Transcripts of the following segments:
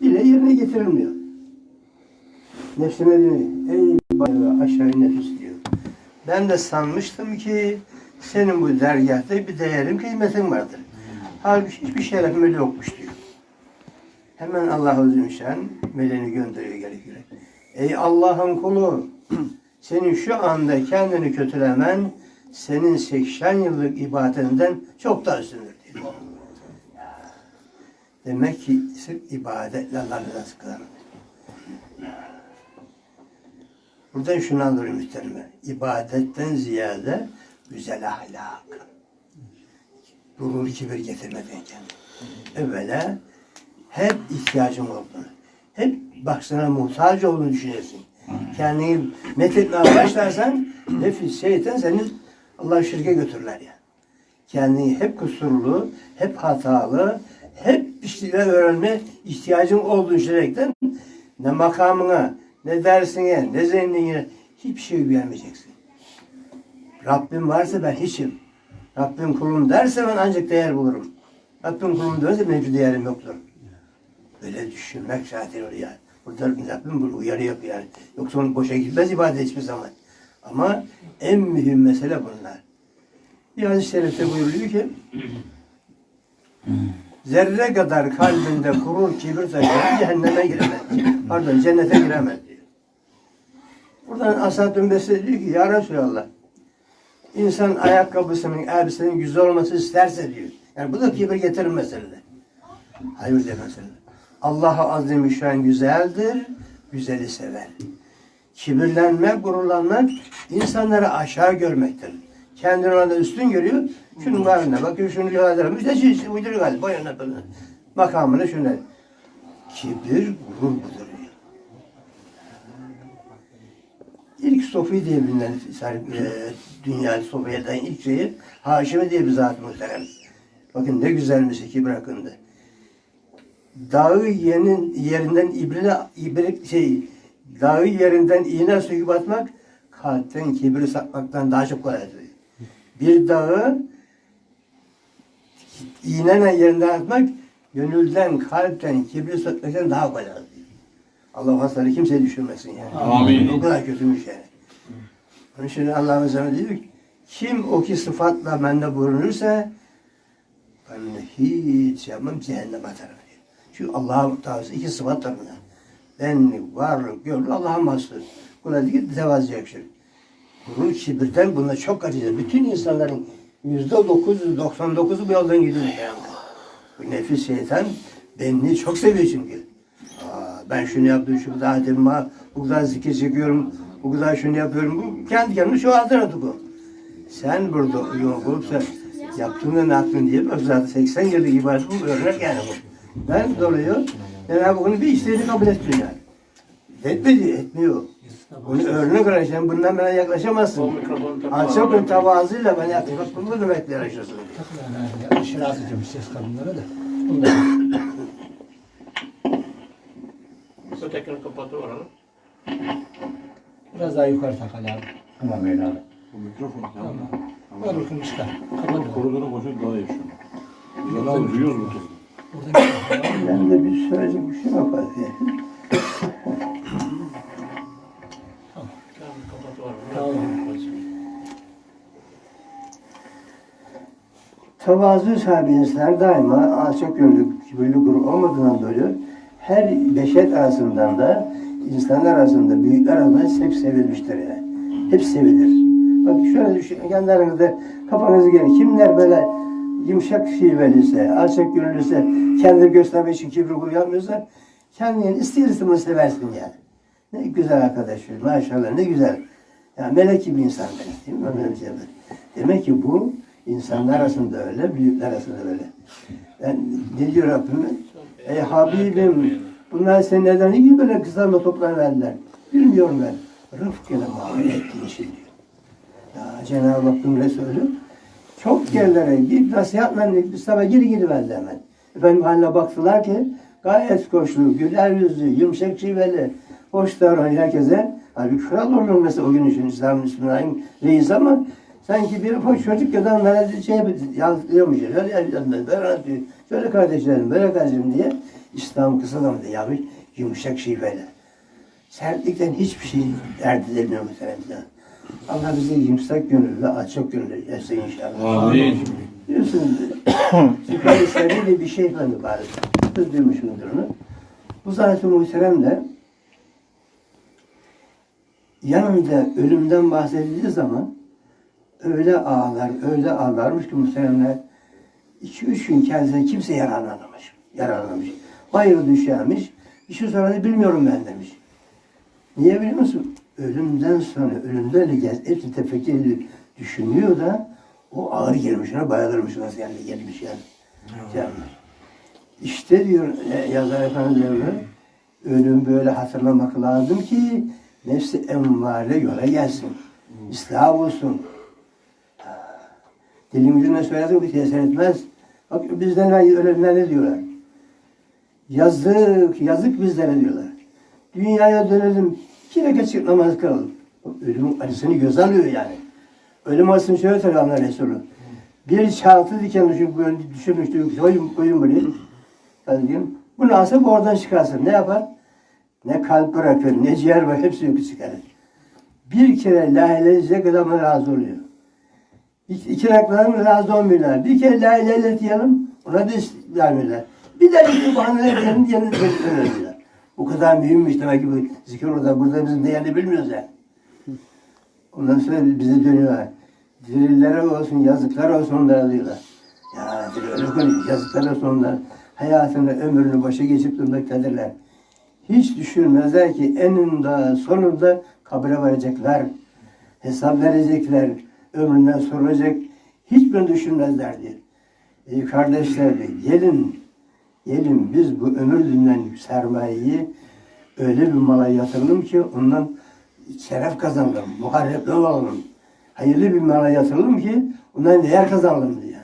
bile yerine getirilmiyor. Nefsine diyor, ey bayağı aşağı nefis diyor. Ben de sanmıştım ki senin bu dergahta bir değerin, kıymetin vardır. Halbuki hiçbir şerefim öyle yokmuş diyor. Hemen Allah Azimüşşan meleğini gönderiyor gerekiyor. Ey Allah'ın kulu, senin şu anda kendini kötülemen senin 80 yıllık ibadetinden çok daha üstündür. Demek ki sırf ibadetle Allah. Buradan şunu anlıyorum muhtemelen. İbadetten ziyade güzel ahlak. Gurur kibir getirmeden kendine. Evvela hep ihtiyacın olduğunu, hep baksana muhtaç olduğunu düşünüyorsun. Kendini methetmeye başlarsan nefis, şeytan seni Allah şirke götürürler ya. Kendini hep kusurlu, hep hatalı, hep bir şeyler öğrenme ihtiyacın olduğunu düşünerekten ne makamına, ne dersine, ne zenginliğine hiçbir şey güvenmeyeceksin. Rabbim varsa ben hiçim. Rabbim kulum derse ben ancak değer bulurum. Rabbim kulum derse benim hiçbir değerim yoktur. Böyle düşünmek zaten oraya. Burada Rabbim bunu uyarı yapıyor yani. Yoksa onun boşa gitmez ibadet hiçbir zaman. Ama en mühim mesele bunlar. Bir hadis-i şerifte buyuruyor ki zerre kadar kalbinde kurur kibir taşıyan cehenneme giremez. Pardon cennete giremez diyor. Buradan Asad Ümbesi diyor ki ya Resulallah insan ayakkabısının, elbisenin güzel olması isterse diyor. Yani bu da kibir getirir mesele. Hayır diyor mesele. Allah Azimüşşan güzeldir, güzeli sever. Kibirlenmek, gururlanmak insanları aşağı görmektir. Kendini orada üstün görüyor. Şunun varına bakıyor, şunu yaladır. İşte şey, uyduruyor galiba. Boyuna böyle. Makamını şuna. Kibir, gurur budur. İlk Sofi diye bilinen e, dünya Sofiye'den ilk şeyi Haşimi diye bir zat muhterem. Bakın ne güzelmiş iki bırakındı. Dağı yerin, yerinden ibrine, ibrik şey, dağı yerinden iğne söküp atmak kalpten kibri satmaktan daha çok kolaydır. Bir dağı iğneyle yerinden atmak gönülden, kalpten, kibri satmaktan daha kolaydır. Allah hastaları kimseye düşürmesin yani. Amin. O kadar kötümüş yani. Onun için Allah'ın sana diyor ki kim o ki sıfatla bende bulunursa ben hiç yapmam cehennem atarım diyor. Çünkü Allah'ın tavsiye iki sıfat buna. Benlik, varlık, gönlü Allah'a mahsus. Buna diyor ki tevazu yakışır. Gurur, kibirden buna çok acıyız. Bütün insanların yüzde 999'u bu yoldan gidiyor. Bu nefis şeytan benliği çok seviyor çünkü. Aa, ben şunu yaptım, şu kadar hatim var, bu kadar zikir çekiyorum, bu kadar şunu yapıyorum. Bu kendi kendine şu altına bu. Sen burada uyum olursa yaptığında ne yaptın diye bak zaten 80 yıllık ibadet bu örnek yani bu. Ben dolayı Cenab-ı bunu bir isteğini kabul etmiyor yani. Etmedi, etmiyor. Bunu örnek olarak sen bundan bana yaklaşamazsın. Alçak bir tavazıyla bana yaklaşmak bunu demekle yaklaşırsın. Yani aşırı atıcım ses kadınlara da. Bundan. Ötekini kapatır oranı. Biraz daha yukarı takal abi. Tamam Beyler abi. Bu mikrofon tamam. Var bakın çıkar. Kapat. Koridora koşuyor daha iyi şu an. Duyuyoruz bu bir şey var. Ben de bir söyleyecek bir şey yok Tevazu sahibi insanlar daima alçak gönüllü, kibirli gurur olmadığından dolayı her beşer arasından da insanlar arasında, büyükler arasında hep sevilmiştir yani. Hep sevilir. Bak şöyle düşünün, kendi aranızda kafanızı gelin. Kimler böyle yumuşak şiveliyse, alçak gönüllüyse, kendini göstermek için kibir gurur yapmıyorsa kendini ister istemez seversin yani. Ne güzel arkadaş, maşallah ne güzel. Ya melek gibi insan demek değil mi? Şey. Demek ki bu insanlar arasında öyle, büyükler arasında öyle. Ben ne diyor Rabbim? Ey Habibim, bunlar seni neden iyi böyle kızlarla toplanırlar? Bilmiyorum ben. Rıfkıyla muamele ettiğin için diyor. Ya Cenab-ı Hakk'ın Resulü çok yerlere git nasihatla bir sabah geri geri verdi hemen. Efendim haline baktılar ki gayet koşlu, güler yüzlü, yumuşak şiveli, hoş davranan herkese. Halbuki kral olur mesela o gün için İslam Müslümanların reis ama sanki bir hoş çocuk ya da onlara şey yansıtıyormuş. Öyle evlenmez, böyle anlatıyor. Şöyle kardeşlerim, böyle kardeşim diye İslam kısa zamanda yazmış yumuşak şiveyle. Sertlikten hiçbir şey dert edilmiyor muhtemelen. Allah bizi yumuşak gönüllü, açık gönüllü etsin inşallah. Amin. Biliyorsunuz, Süperistleri de bir şey şeyhle mübarek. Siz duymuşsunuzdur onu. Bu zat-ı muhterem de yanında ölümden bahsedildiği zaman öyle ağlar, öyle ağlarmış ki muhteremler iki üç gün kendisine kimse yararlanamamış. Yararlanmamış. Bayılı düşermiş. Bir şey sonra da bilmiyorum ben demiş. Niye biliyor musun? Ölümden sonra, ölümden de gez, hepsi tefekkür düşünüyor da o ağır gelmiş, ona bayılırmış nasıl yani gelmiş yani. Gelmiş. İşte diyor e, yazar efendi diyor, ölüm böyle hatırlamak lazım ki nefsi envare yola gelsin. İslah olsun. Dilim ucuna söyledik bir tesir etmez. Bak bizden ölenler ne diyorlar? Yazık, yazık bizlere diyorlar. Dünyaya dönelim, iki rekat namaz kılalım. Ölüm acısını göz alıyor yani. Ölüm acısını şöyle Allah Resulü. Bir çağatı diken düşün, böyle düşürmüştü, koyun, koyun buraya. Ben diyeyim, bu bu oradan çıkarsın, ne yapar? Ne kalp bırakır, ne ciğer var, hepsi yok çıkarır. Bir kere la ilahe razı oluyor. İki, raklarım razı olmuyorlar. Bir kere la ilahe illallah diyelim, ona da vermiyorlar. Bir de iki bahaneler diyelim, diğerini öğreniyorlar. Bu kadar mühimmiş demek ki bu zikir orada, burada bizim değerini bilmiyoruz yani. Ondan sonra bize dönüyorlar. Dirillere olsun, yazıklar olsun onlara diyorlar. Ya öyle konuş, yazıklar olsun onlara. Hayatını, ömrünü başa geçip durmaktadirlar. Hiç düşünmezler ki eninde sonunda kabire varacaklar. Hesap verecekler. Ömründen sorulacak. Hiçbirini düşünmezler diye. Ey kardeşler de gelin, gelin biz bu ömür dünyen sermayeyi öyle bir mala yatıralım ki ondan şeref kazanalım, muharrepli olalım. Hayırlı bir mala yatıralım ki ondan değer kazanalım diye.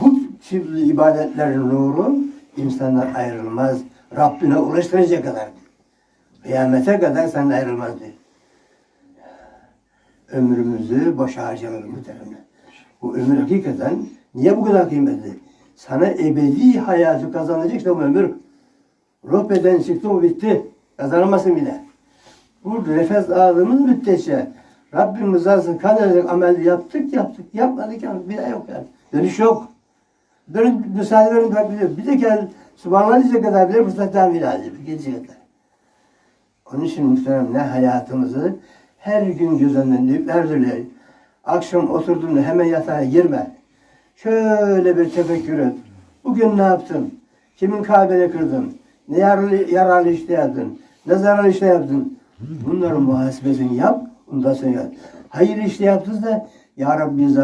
Bu tip ibadetlerin nuru insanlar ayrılmaz. Rabbine ulaştıracak kadar. Kıyamete kadar sen ayrılmaz diye. Ömrümüzü boşa harcamayalım muhtemelen. Bu ömür hakikaten niye bu kadar kıymetli? Sana ebedi hayatı kazanacaksa bu ömür. Ruh beden çıktı o bitti. Kazanamazsın bile. Bu nefes aldığımız müddetçe Rabbim rızasını kazanacak amel yaptık yaptık yapmadık yani bir de yok yani. Dönüş yok. Dönün müsaade verin biliyor. Bir de gel Subhanallah diyecek kadar bile fırsat tahmin edecek. Gelecek kadar. Onun için muhterem ne hayatımızı her gün göz önünde erdirler. Akşam oturduğunda hemen yatağa girme. Şöyle bir tefekkür et. Bugün ne yaptın? Kimin kalbini kırdın? Ne yararlı, yararlı işte yaptın? Ne zararlı işte yaptın? Bunların muhasebesini yap. Ondan sonra yap. Hayır işte yaptınız da Ya Rabbi